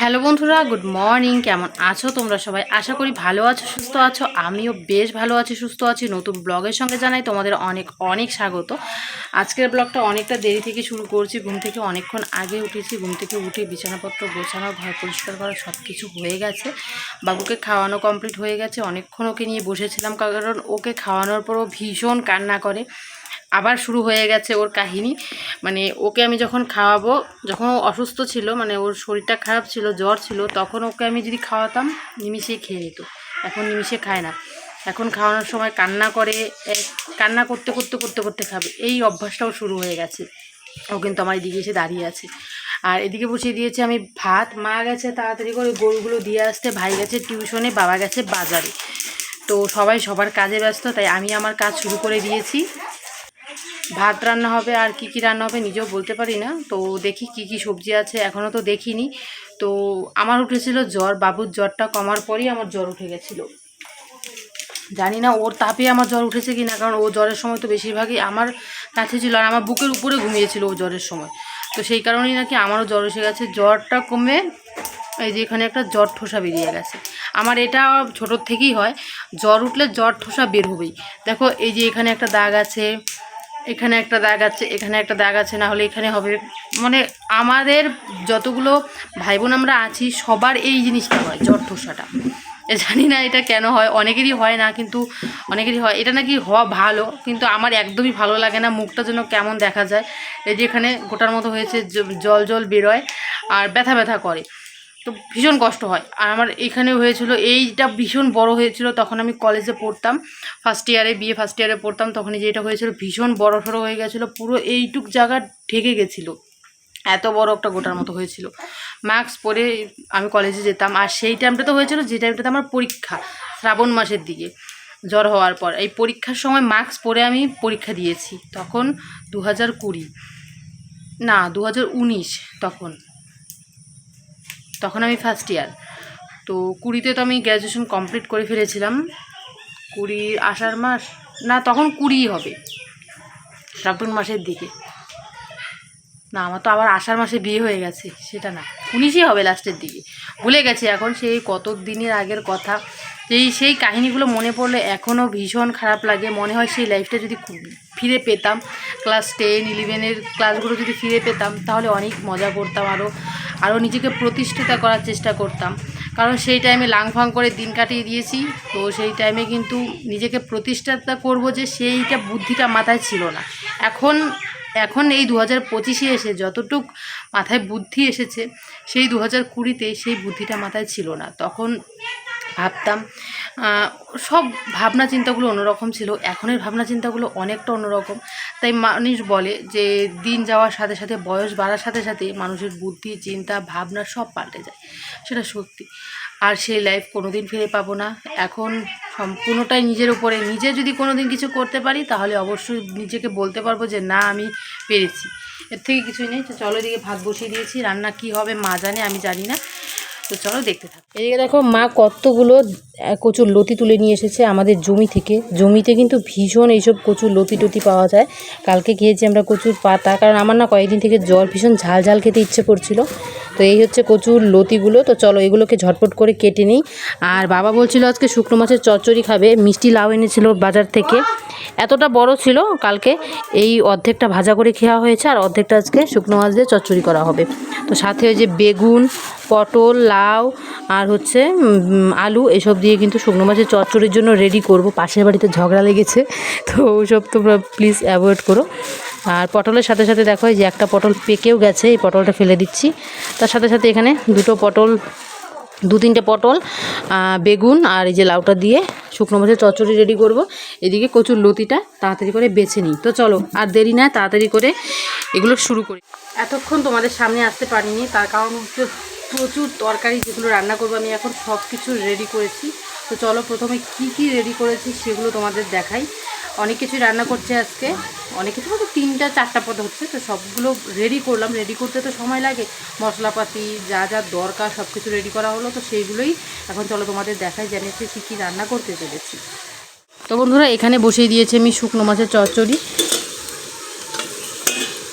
Hello বন্ধুরা, good morning. কেমন আছো তোমরা সবাই? আশা করি ভালো আছো, সুস্থ আছো। আমিও বেশ ভালো আছি, সুস্থ আছি। নতুন ব্লগের সঙ্গে জানাই তোমাদের অনেক অনেক স্বাগত। আজকের ব্লগটা অনেকটা দেরি থেকে শুরু করছি। ঘুম থেকে অনেকক্ষণ আগে উঠেছি। ঘুম থেকে উঠে বিছানাপত্র গোছানো, ঘর পরিষ্কার করা সব কিছু হয়ে গেছে। বাবুকে খাওয়ানো কমপ্লিট হয়ে গেছে। অনেকক্ষণ ওকে নিয়ে বসেছিলাম, কারণ ওকে খাওয়ানোর পরও ভীষণ কান্না করে। আবার শুরু হয়ে গেছে ওর কাহিনী। মানে ওকে আমি যখন খাওয়াবো, যখন ও অসুস্থ ছিল মানে ওর শরীরটা খারাপ ছিল, জ্বর ছিল, তখন ওকে আমি যদি খাওয়াতাম, নিমিষেই খেয়ে নিত। এখন নিমিষে খায় না। এখন খাওয়ানোর সময় কান্না করে কান্না করতে করতে করতে করতে খাবে। এই অভ্যাসটাও শুরু হয়ে গেছে। ও কিন্তু আমার এদিকে এসে দাঁড়িয়ে আছে। আর এদিকে বসিয়ে দিয়েছি আমি ভাত। মা গেছে তাড়াতাড়ি করে গরুগুলো দিয়ে আসতে। ভাই গেছে টিউশনে, বাবা গেছে বাজারে। তো সবাই সবার কাজে ব্যস্ত, তাই আমি আমার কাজ শুরু করে দিয়েছি। ভাত রান্না হবে আর কি কি রান্না হবে নিজেও বলতে পারি না। তো দেখি কি কি সবজি আছে এখনও তো দেখিনি। তো আমার উঠেছিল জ্বর, বাবুর জ্বরটা কমার পরই আমার জ্বর উঠে গেছিল। জানি না ওর তাপে আমার জ্বর উঠেছে কি না কারণ ও জ্বরের সময় তো বেশিরভাগই আমার কাছে ছিল আর আমার বুকের উপরে ঘুমিয়েছিল ও জ্বরের সময়। তো সেই কারণেই নাকি আমারও জ্বর এসে গেছে। জ্বরটা কমে এই যে এখানে একটা জ্বর ঠোসা বেরিয়ে গেছে। আমার এটা ছোটোর থেকেই হয়, জ্বর উঠলে জ্বর ঠোসা বের হবেই। দেখো এই যে এখানে একটা দাগ আছে এখানে একটা দাগ আছে, এখানে একটা দাগ আছে, না হলে এখানে হবে। মানে আমাদের যতগুলো ভাই বোন আমরা আছি, সবার এই জিনিসটা হয়, জ্বর ঠোসাটা। জানি না এটা কেন হয়, অনেকেরই হয় না, কিন্তু অনেকেরই হয়। এটা নাকি হওয়া ভালো, কিন্তু আমার একদমই ভালো লাগে না, মুখটা যেন কেমন দেখা যায়। এই যে এখানে গোটার মতো হয়েছে জল জল বেরোয় আর ব্যথা ব্যথা করে। তো ভীষণ কষ্ট হয়। আর আমার এখানেও হয়েছিল, এইটা ভীষণ বড় হয়েছিল, তখন আমি কলেজে পড়তাম। ফার্স্ট ইয়ারে বিয়ে ফার্স্ট ইয়ারে পড়তাম, তখন এই যে এটা হয়েছিল, ভীষণ বড় সড়ো হয়ে গেছিল, পুরো এইটুক জায়গা ঢেকে গেছিল। এত বড় একটা গোটার মতো হয়েছিল। মাস্ক পরে আমি কলেজে যেতাম, আর সেই টাইমটা তো হয়েছিল, যে টাইমটাতে আমার পরীক্ষা, শ্রাবণ মাসের দিকে জ্বর হওয়ার পর। এই পরীক্ষার সময় মাস্ক পরে আমি পরীক্ষা দিয়েছি, তখন দু হাজার কুড়ি, না দু হাজার উনিশ তখন। তখন আমি ফার্স্ট ইয়ার তো কুড়িতে তো আমি গ্র্যাজুয়েশন কমপ্লিট করে ফেলেছিলাম। কুড়ি আষাঢ় মাস, না তখন কুড়িই হবে, শ্রাবণ মাসের দিকে। না, আমার তো আবার আষাঢ় মাসে বিয়ে হয়ে গেছে, সেটা না। উনিশই হবে লাস্টের দিকে। ভুলে গেছি এখন সেই কত দিনের আগের কথা। এই সেই কাহিনীগুলো মনে পড়লে এখনও ভীষণ খারাপ লাগে। মনে হয় সেই লাইফটা যদি ফিরে পেতাম ক্লাস টেন ইলেভেনের ক্লাসগুলো যদি ফিরে পেতাম, তাহলে অনেক মজা করতাম আরও আরও নিজেকে প্রতিষ্ঠিত করার চেষ্টা করতাম। কারণ সেই টাইমে লাংফাং করে দিন কাটিয়ে দিয়েছি। তো সেই টাইমে কিন্তু নিজেকে প্রতিষ্ঠাতা করব যে সেইটা বুদ্ধিটা মাথায় ছিল না। এখন এখন এই দু হাজার পঁচিশে এসে যতটুক মাথায় বুদ্ধি এসেছে, সেই দু হাজার কুড়িতে সেই বুদ্ধিটা মাথায় ছিল না। তখন ভাবতাম সব ভাবনা চিন্তাগুলো অন্যরকম ছিল। এখনের ভাবনা চিন্তাগুলো অনেকটা অন্যরকম। তাই মানুষ বলে যে, দিন যাওয়ার সাথে সাথে, বয়স বাড়ার সাথে সাথে মানুষের বুদ্ধি, চিন্তা, ভাবনা সব পাল্টে যায়। সেটা সত্যি। আর সেই লাইফ কোনোদিন ফিরে পাবো না। এখন সম্পূর্ণটাই নিজের উপরে। নিজে যদি কোনো দিন কিছু করতে পারি, তাহলে অবশ্যই নিজেকে বলতে পারব যে, না, আমি পেরেছি। এর থেকে কিছুই নেই। চলো এদিকে ভাত বসিয়ে দিয়েছি। রান্না কি হবে, মা জানে, আমি জানি না। তো চলো, দেখতে থাক। এদিকে দেখো, মা কতগুলো কচুর লতি তুলে নিয়ে এসেছে আমাদের জমি থেকে। জমিতে কিন্তু ভীষণ এইসব কচুর লতি টতি পাওয়া যায়। কালকে খেয়েছি আমরা কচুর পাতা, কারণ আমার না কয়েকদিন থেকে জল ভীষণ ঝাল ঝাল খেতে ইচ্ছে করছিল। তো এই হচ্ছে কচুর লতিগুলো, তো চলো এগুলোকে ঝটপট করে কেটে নিই। আর বাবা বলছিল আজকে শুকনো মাছের চচ্চড়ি খাবে, মিষ্টি লাউ এনেছিল বাজার থেকে। এতটা বড় ছিল কালকে এই অর্ধেকটা ভাজা করে খাওয়া হয়েছে আর অর্ধেকটা আজকে শুকনো মাছ দিয়ে চচ্চড়ি করা হবে। তো সাথে ওই যে বেগুন, পটল, লাউ আর হচ্ছে আলু এসব দিয়ে কিন্তু শুকনো মাছের চচ্চড়ির জন্য রেডি করব। পাশের বাড়িতে ঝগড়া লেগেছে, তো ওসব তোমরা প্লিজ অ্যাভয়েড করো। আর পটলের সাথে সাথে দেখো যে একটা পটল পেকেও গেছে, এই পটলটা ফেলে দিচ্ছি। তার সাথে সাথে এখানে দুটো পটল দু তিনটে পটল বেগুন আর এই যে লাউটা দিয়ে শুকনো মাছের চচ্চড়ি রেডি করব। এদিকে কচুর লতিটা তাড়াতাড়ি করে বেছে নিই। তো চলো, আর দেরি না, তাড়াতাড়ি করে এগুলো শুরু করি। এতক্ষণ তোমাদের সামনে আসতে পারিনি, তার কারণ হচ্ছে প্রচুর তরকারি যেগুলো রান্না করব আমি এখন সব কিছু রেডি করেছি। তো চলো প্রথমে কি কি রেডি করেছি সেগুলো তোমাদের দেখাই। অনেক কিছুই রান্না করছে আজকে। অনেক কিছু বলতে তিনটা, চারটা পদ হচ্ছে, তো সবগুলো রেডি করলাম। রেডি করতে তো সময় লাগে। মশলাপাতি, যা যা দরকার সব কিছু রেডি করা হলো, তো সেইগুলোই এখন চলো তোমাদের দেখাই। জানিয়েছি কী কী রান্না করতে চলেছি। তো বন্ধুরা, এখানে বসিয়ে দিয়েছি আমি শুকনো মাছের চচ্চড়ি।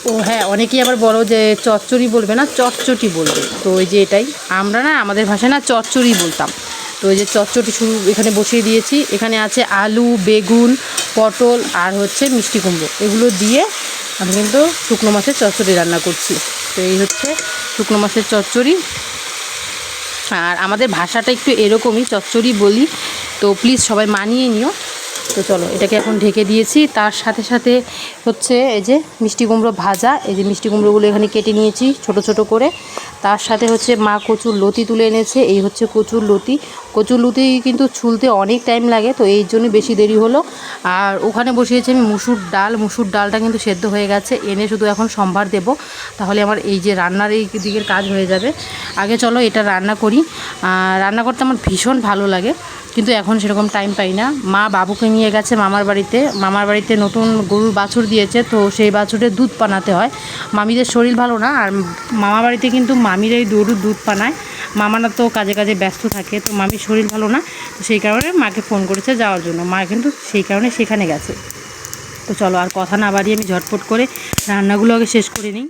ও হ্যাঁ অনেকেই আবার বলো যে চচ্চড়ি বলবে না, চচ্চটি বলবে। তো ওই যে এটাই। আমরা না, আমাদের ভাষায় না চচ্চড়ি বলতাম। তো এই যে চচ্চটি শুরু এখানে বসিয়ে দিয়েছি। এখানে আছে আলু, বেগুন, পটল আর হচ্ছে মিষ্টি কুমড়ো। এগুলো দিয়ে আমি কিন্তু শুকনো মাছের চচ্চড়ি রান্না করছি। তো এই হচ্ছে শুকনো মাছের চচ্চড়ি। আর আমাদের ভাষাটা একটু এরকমই, চচ্চড়ি বলি। তো প্লিজ সবাই মানিয়ে নিও। তো চলো, এটাকে এখন ঢেকে দিয়েছি। তার সাথে সাথে হচ্ছে এই যে মিষ্টি কুমড়ো ভাজা। এই যে মিষ্টি কুমড়োগুলো এখানে কেটে নিয়েছি ছোট ছোট করে। তার সাথে হচ্ছে মা কচুর লতি তুলে এনেছে, এই হচ্ছে কচুর লতি। কচুর লতি কিন্তু ছুলতে অনেক টাইম লাগে, তো এই জন্য বেশি দেরি হলো। আর ওখানে বসিয়েছি আমি মুসুর ডাল, মুসুর ডালটা কিন্তু সেদ্ধ হয়ে গেছে, এনে শুধু এখন সম্ভার দেব। তাহলে আমার এই যে রান্নার এই দিকের কাজ হয়ে যাবে। আগে চলো এটা রান্না করি। রান্না করতে আমার ভীষণ ভালো লাগে, কিন্তু এখন সেরকম টাইম পাই না। মা বাবুকে নিয়ে গেছে মামার বাড়িতে। মামার বাড়িতে নতুন গরুর বাছুর দিয়েছে, তো সেই বাছুরের দুধ পানাতে হয়। মামিদের শরীর ভালো না, আর মামা বাড়িতে কিন্তু মামিরাই দৌড়ু দুধ পানায়। মামারা তো কাজে কাজে ব্যস্ত থাকে, তো মামির শরীর ভালো না, তো সেই কারণে মাকে ফোন করেছে যাওয়ার জন্য। মা কিন্তু সেই কারণে সেখানে গেছে। তো চলো আর কথা না বাড়িয়ে আমি ঝটপট করে রান্নাগুলো আগে শেষ করে নিই।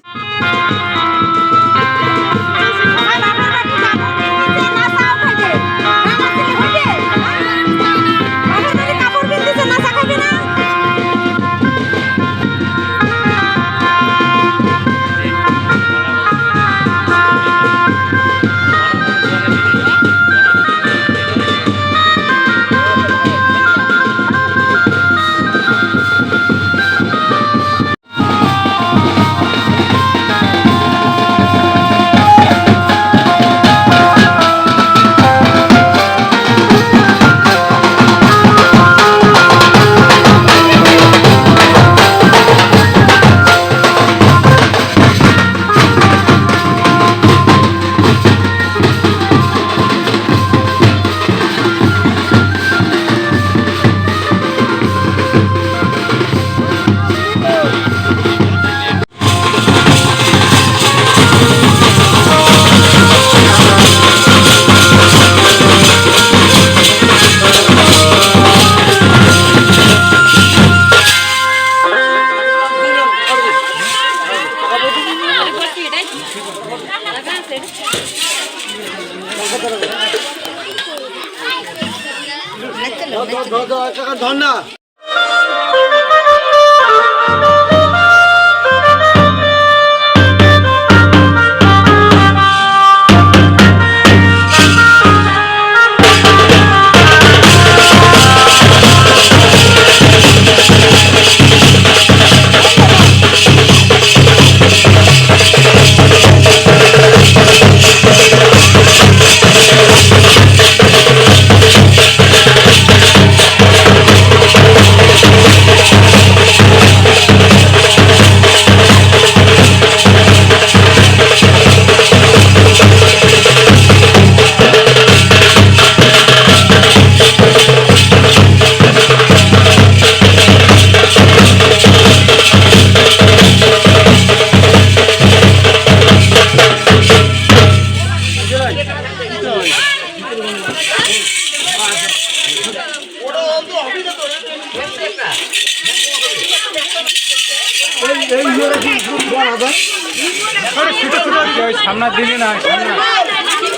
দিলি না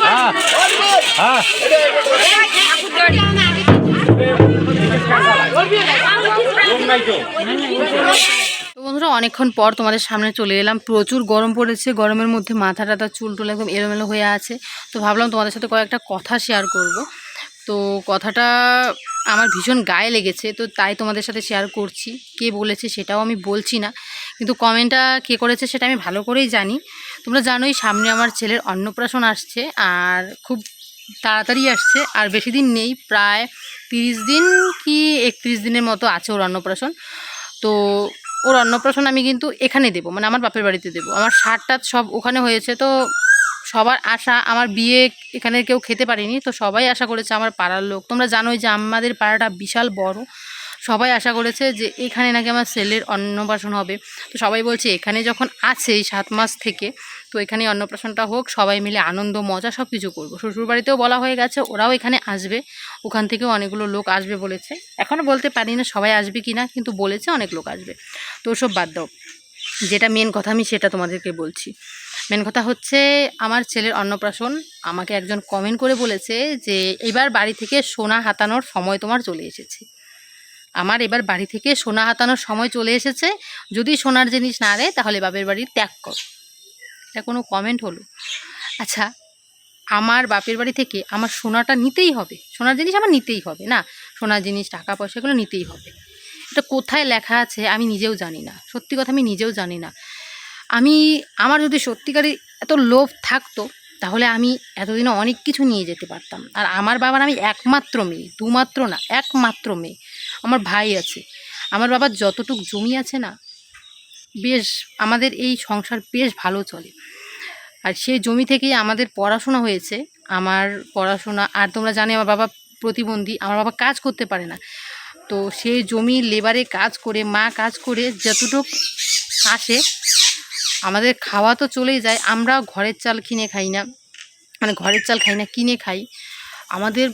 হ্যাঁ হ্যাঁ। তো বন্ধুরা, অনেকক্ষণ পর তোমাদের সামনে চলে এলাম। প্রচুর গরম পড়েছে, গরমের মধ্যে মাথা টাথা, চুল টুল একদম এলোমেলো হয়ে আছে। তো ভাবলাম তোমাদের সাথে কয়েকটা কথা শেয়ার করব। তো কথাটা আমার ভীষণ গায়ে লেগেছে, তো তাই তোমাদের সাথে শেয়ার করছি। কে বলেছে সেটাও আমি বলছি না। কিন্তু কমেন্টটা কে করেছে সেটা আমি ভালো করেই জানি। তোমরা জানোই সামনে আমার ছেলের অন্নপ্রাশন আসছে আর খুব তাড়াতাড়ি আসছে আর বেশি দিন নেই, প্রায় তিরিশ দিন কি একত্রিশ দিনের মতো আছে ওর অন্নপ্রাশন। তো ওর অন্নপ্রাশন আমি কিন্তু এখানে দেবো মানে আমার বাপের বাড়িতে দেবো। আমার টাত সব ওখানে হয়েছে তো সবার আশা, আমার বিয়ে এখানে কেউ খেতে পারেনি তো সবাই আশা করেছে আমার পাড়ার লোক। তোমরা জানোই যে আমাদের পাড়াটা বিশাল বড় সবাই আশা করেছে যে এখানে নাকি আমার ছেলের অন্নপ্রাশন হবে। তো সবাই বলছে, এখানে যখন আছে এই সাত মাস থেকে, তো এখানে অন্নপ্রাশনটা হোক, সবাই মিলে আনন্দ, মজা সব কিছু করব। শ্বশুরবাড়িতেও বলা হয়ে গেছে, ওরাও এখানে আসবে। ওখান থেকেও অনেকগুলো লোক আসবে, বলেছে। এখনও বলতে পারি না সবাই আসবে কি না কিন্তু বলেছে অনেক লোক আসবে। তো ওসব বাদ দাও। যেটা মেন কথা আমি সেটা তোমাদেরকে বলছি। মেন কথা হচ্ছে, আমার ছেলের অন্নপ্রাশন আমাকে একজন কমেন্ট করে বলেছে যে, এবার বাড়ি থেকে সোনা হাতানোর সময় তোমার চলে এসেছে। আমার এবার বাড়ি থেকে সোনা হাতানোর সময় চলে এসেছে। যদি সোনার জিনিস না দেয়, তাহলে বাপের বাড়ি ত্যাগ কর। এটা কোনো কমেন্ট হলো। আচ্ছা আমার বাপের বাড়ি থেকে আমার সোনাটা নিতেই হবে। সোনার জিনিস আমার নিতেই হবে, না? সোনার জিনিস টাকা পয়সাগুলো নিতেই হবে। এটা কোথায় লেখা আছে আমি নিজেও জানি না। সত্যি কথা আমি নিজেও জানি না। আমি, আমার যদি সত্যিকারই এত লোভ থাকতো, তাহলে আমি এতদিনে অনেক কিছু নিয়ে যেতে পারতাম। আর আমার বাবার আমি একমাত্র মেয়ে, দুমাত্র না, একমাত্র মেয়ে। আমার ভাই আছে। আমার বাবার যতটুক জমি আছে না, বেশ আমাদের এই সংসার বেশ ভালো চলে। আর সেই জমি থেকেই আমাদের পড়াশোনা হয়েছে। আমার পড়াশোনা, আর তোমরা জানি আমার বাবা প্রতিবন্ধী, আমার বাবা কাজ করতে পারে না। তো সেই জমি লেবারে কাজ করে, মা কাজ করে যতটুক আসে, আমাদের খাওয়া তো চলেই যায়। আমরা ঘরের চাল কিনে খাই না। মানে ঘরের চাল খাই না, কিনে খাই। আমাদের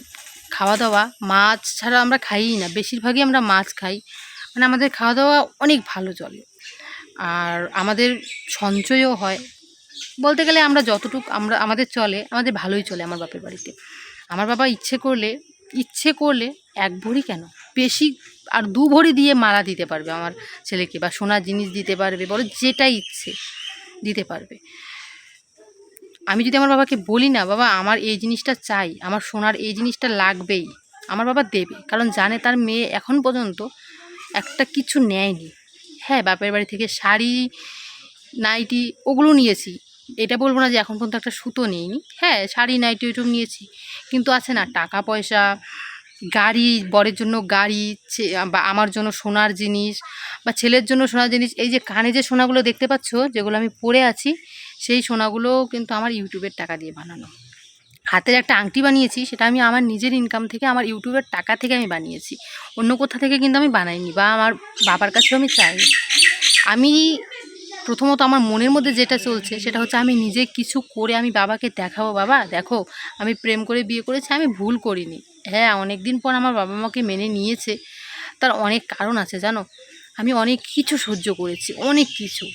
খাওয়া দাওয়া মাছ ছাড়া আমরা খাইই না। বেশিরভাগই আমরা মাছ খাই। মানে আমাদের খাওয়া দাওয়া অনেক ভালো চলে। আর আমাদের সঞ্চয়ও হয়। বলতে গেলে আমরা যতটুকু আমরা, আমাদের চলে, আমাদের ভালোই চলে আমার বাপের বাড়িতে। আমার বাবা ইচ্ছে করলে ইচ্ছে করলে এক ভরি কেন? বেশি আর দু ভরি দিয়ে মালা দিতে পারবে আমার ছেলেকে বা সোনার জিনিস দিতে পারবে, বলো যেটা ইচ্ছে দিতে পারবে। আমি যদি আমার বাবাকে বলি না, বাবা, আমার এই জিনিসটা চাই, আমার সোনার এই জিনিসটা লাগবেই। আমার বাবা দেবে, কারণ জানে তার মেয়ে এখন পর্যন্ত একটা কিছু নেয়নি। হ্যাঁ বাপের বাড়ি থেকে শাড়ি, নাইটি ওগুলো নিয়েছি। এটা বলব না যে এখন পর্যন্ত একটা সুতো নিইনি। হ্যাঁ শাড়ি, নাইটি ওইসব নিয়েছি, কিন্তু আছে না টাকা পয়সা গাড়ি, বরের জন্য গাড়ি বা আমার জন্য সোনার জিনিস, বা ছেলের জন্য সোনার জিনিস। এই যে কানে যে সোনাগুলো দেখতে পাচ্ছ, যেগুলো আমি পরে আছি সেই সোনাগুলো কিন্তু আমার ইউটিউবের টাকা দিয়ে বানানো। হাতের একটা আংটি বানিয়েছি, সেটা আমি আমার নিজের ইনকাম থেকে আমার ইউটিউবের টাকা থেকে আমি বানিয়েছি। অন্য কোথা থেকে কিন্তু আমি বানাইনি বা আমার বাবার কাছেও আমি চাইনি। আমি প্রথমত আমার মনের মধ্যে যেটা চলছে, সেটা হচ্ছে আমি নিজে কিছু করে আমি বাবাকে দেখাবো, বাবা দেখো, আমি প্রেম করে বিয়ে করেছি, আমি ভুল করিনি। হ্যাঁ অনেক দিন পর আমার বাবা মাকে মেনে নিয়েছে। তার অনেক কারণ আছে, জানো? আমি অনেক কিছু সহ্য করেছি, অনেক কিছু।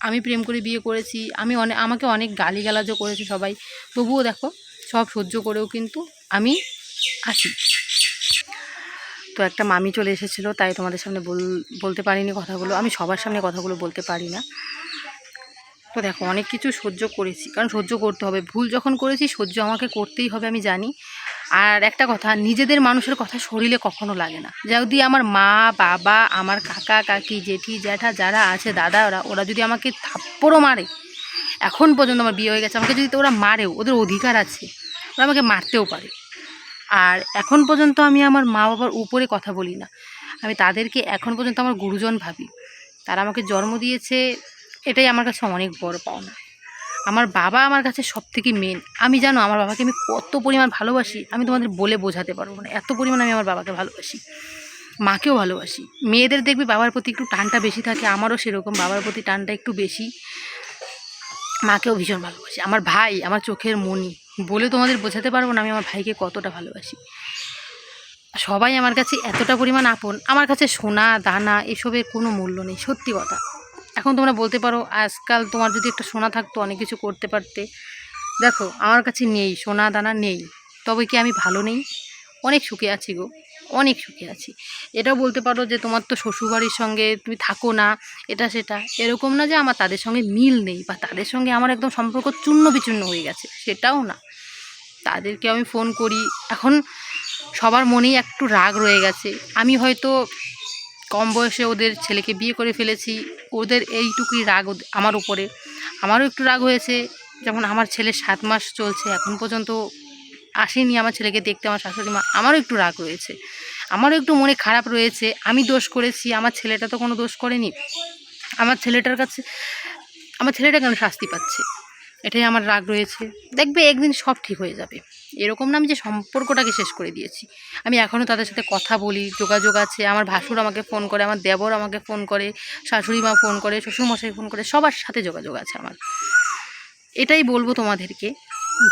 আমি প্রেম করে বিয়ে করেছি, আমি অনেক আমাকে অনেক গালিগালাজও করেছে সবাই। তবুও দেখো, সব সহ্য করেও কিন্তু আমি আছি তো একটা মামি চলে এসেছিল, তাই তোমাদের সামনে বল, বলতে পারিনি কথাগুলো। আমি সবার সামনে কথাগুলো বলতে পারি না। তো দেখো, অনেক কিছু সহ্য করেছি। কারণ সহ্য করতে হবে। ভুল যখন করেছি, সহ্য আমাকে করতেই হবে, আমি জানি। আর একটা কথা, নিজেদের মানুষের কথা শরীরে কখনো লাগে না। যদি আমার মা, বাবা, আমার কাকা, কাকি, জেঠি, জ্যাঠা যারা আছে, দাদা ওরা ওরা যদি আমাকে থাপ্পড়ও মারে, এখন পর্যন্ত আমার বিয়ে হয়ে গেছে, আমাকে যদি ওরা মারেও, ওদের অধিকার আছে, ওরা আমাকে মারতেও পারে। আর এখন পর্যন্ত আমি আমার মা বাবার উপরে কথা বলি না। আমি তাদেরকে এখন পর্যন্ত আমার গুরুজন ভাবি। তারা আমাকে জন্ম দিয়েছে, এটাই আমার কাছে অনেক বড় পাওনা। আমার বাবা আমার কাছে সব থেকে মেন আমি জানো, আমার বাবাকে আমি কত পরিমাণ ভালোবাসি, আমি তোমাদের বলে বোঝাতে পারব না। এত পরিমাণ আমি আমার বাবাকে ভালোবাসি। মাকেও ভালোবাসি। মেয়েদের দেখবি বাবার প্রতি একটু টানটা বেশি থাকে, আমারও সেরকম বাবার প্রতি টানটা একটু বেশি। মাকেও ভীষণ ভালোবাসি। আমার ভাই, আমার চোখের মনি, বলে তোমাদের বোঝাতে পারব না আমি আমার ভাইকে কতটা ভালোবাসি। সবাই আমার কাছে এতটা পরিমাণ আপন, আমার কাছে সোনা, দানা, এসবের কোনো মূল্য নেই, সত্যি কথা। এখন তোমরা বলতে পারো, আজকাল তোমার যদি একটা সোনা থাকতো, অনেক কিছু করতে পারতে। দেখো, আমার কাছে নেই, সোনা দানা নেই। তবে কি আমি ভালো নেই? অনেক সুখে আছি গো, অনেক সুখে আছি। এটাও বলতে পারো যে তোমার তো শ্বশুরবাড়ির সঙ্গে তুমি থাকো না, এটা সেটা। এরকম না যে আমার তাদের সঙ্গে মিল নেই বা তাদের সঙ্গে আমার একদম সম্পর্ক চূর্ণ বিচূর্ণ হয়ে গেছে, সেটাও না। তাদেরকে আমি ফোন করি। এখন সবার মনেই একটু রাগ রয়ে গেছে। আমি হয়তো কম বয়সে ওদের ছেলেকে বিয়ে করে ফেলেছি। ওদের এইটুকুই রাগ আমার উপরে। আমারও একটু রাগ হয়েছে, যেমন আমার ছেলে সাত মাস চলছে, এখন পর্যন্ত আসেনি আমার ছেলেকে দেখতে, আমার শাশুড়ি মা, আমারও একটু রাগ রয়েছে। আমারও একটু মনে খারাপ রয়েছে, আমি দোষ করেছি, আমার ছেলেটা তো কোনো দোষ করেনি। আমার ছেলেটার কাছে, আমার ছেলেটা কেন শাস্তি পাচ্ছে। এটাই আমার রাগ রয়েছে। দেখবে একদিন সব ঠিক হয়ে যাবে। এরকম না আমি যে সম্পর্কটাকে শেষ করে দিয়েছি। আমি এখনও তাদের সাথে কথা বলি, যোগাযোগ আছে, আমার ভাসুর আমাকে ফোন করে, আমার দেবর আমাকে ফোন করে, শাশুড়ি মা ফোন করে, শ্বশুরমশাই ফোন করে, সবার সাথে যোগাযোগ আছে আমার। এটাই বলব তোমাদেরকে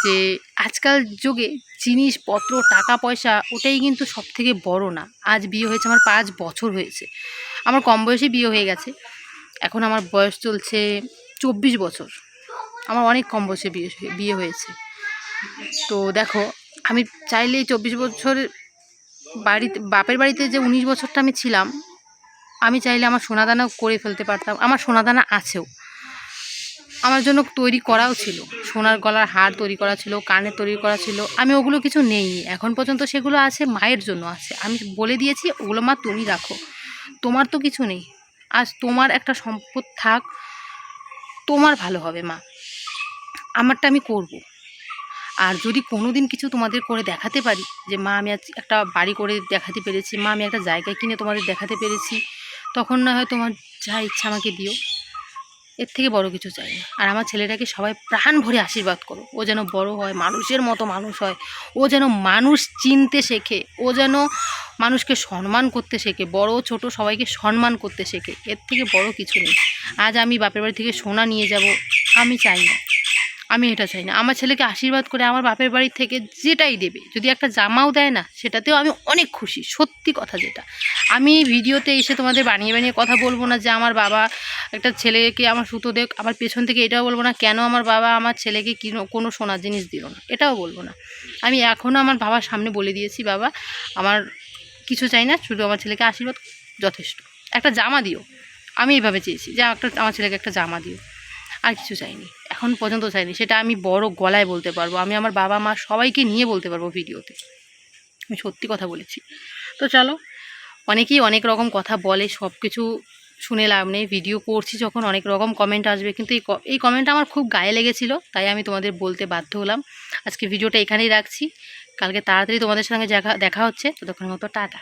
যে আজকাল যুগে জিনিসপত্র, টাকা, পয়সা ওটাই কিন্তু সব থেকে বড় না। আজ বিয়ে হয়েছে, আমার পাঁচ বছর হয়েছে। আমার কম বয়সে বিয়ে হয়ে গেছে। এখন আমার বয়স চলছে চব্বিশ বছর। আমার অনেক কম বয়সে বিয়ে বিয়ে হয়েছে। তো দেখো, আমি চাইলে চব্বিশ বছর বাড়িতে, বাপের বাড়িতে যে উনিশ বছরটা আমি ছিলাম, আমি চাইলে আমার সোনাদানা করে ফেলতে পারতাম। আমার সোনাদানা আছেও। আমার জন্য তৈরি করাও ছিল। সোনার গলার হার তৈরি করা ছিল, কানের তৈরি করা ছিল। আমি ওগুলো কিছু নেই। এখন পর্যন্ত সেগুলো আছে, মায়ের জন্য আছে। আমি বলে দিয়েছি, ওগুলো মা তুমি রাখো। তোমার তো কিছু নেই। আজ তোমার একটা সম্পদ থাক, তোমার ভালো হবে মা। আমারটা আমি করব। আর যদি কোনো দিন কিছু তোমাদের করে দেখাতে পারি, যে মা আমি আজ একটা বাড়ি করে দেখাতে পেরেছি, মা আমি একটা জায়গায় কিনে তোমাদের দেখাতে পেরেছি, তখন না হয় তোমার যা ইচ্ছা আমাকে দিও। এর থেকে বড় কিছু চাই না। আর আমার ছেলেটাকে সবাই প্রাণ ভরে আশীর্বাদ করো। ও যেন বড় হয়, মানুষের মতো মানুষ হয়, ও যেন মানুষ চিনতে শেখে, ও যেন মানুষকে সম্মান করতে শেখে, বড় ছোট সবাইকে সম্মান করতে শেখে, এর থেকে বড় কিছু নেই। আজ আমি বাপের বাড়ি থেকে সোনা নিয়ে যাব, আমি চাই না। আমি এটা চাই না। আমার ছেলেকে আশীর্বাদ করে আমার বাপের বাড়ি থেকে যেটাই দেবে, যদি একটা জামাও দেয় না, সেটাতেও আমি অনেক খুশি, সত্যি কথা যেটা। আমি ভিডিওতে এসে তোমাদের বানিয়ে বানিয়ে কথা বলব না যে আমার বাবা একটা ছেলেকে আমার সুতো দেখ, আমার পেছন থেকে এটাও বলব না, কেন আমার বাবা আমার ছেলেকে কিনো, কোনো সোনার জিনিস দিল না, এটাও বলব না। আমি এখনও আমার বাবার সামনে বলে দিয়েছি, বাবা, আমার কিছু চাই না, শুধু আমার ছেলেকে আশীর্বাদ যথেষ্ট। একটা জামা দিও। আমি এইভাবে চেয়েছি যে একটা, আমার ছেলেকে একটা জামা দিও। আর কিছু চাইনি। এখন পর্যন্ত চাইনি। সেটা আমি বড় গলায় বলতে পারব। আমি আমার বাবা, মা সবাইকে নিয়ে বলতে পারব ভিডিওতে। আমি সত্যি কথা বলেছি। তো চলো, অনেকেই অনেক রকম কথা বলে সব কিছু শুনে লাভ নেই। ভিডিও করছি যখন, অনেক রকম কমেন্ট আসবে। কিন্তু এই এই কমেন্টটা আমার খুব গায়ে লেগেছিল, তাই আমি তোমাদের বলতে বাধ্য হলাম। আজকে ভিডিওটা এখানেই রাখছি। কালকে তাড়াতাড়ি তোমাদের সঙ্গে দেখা দেখা হচ্ছে। ততক্ষণ মতো টাটা।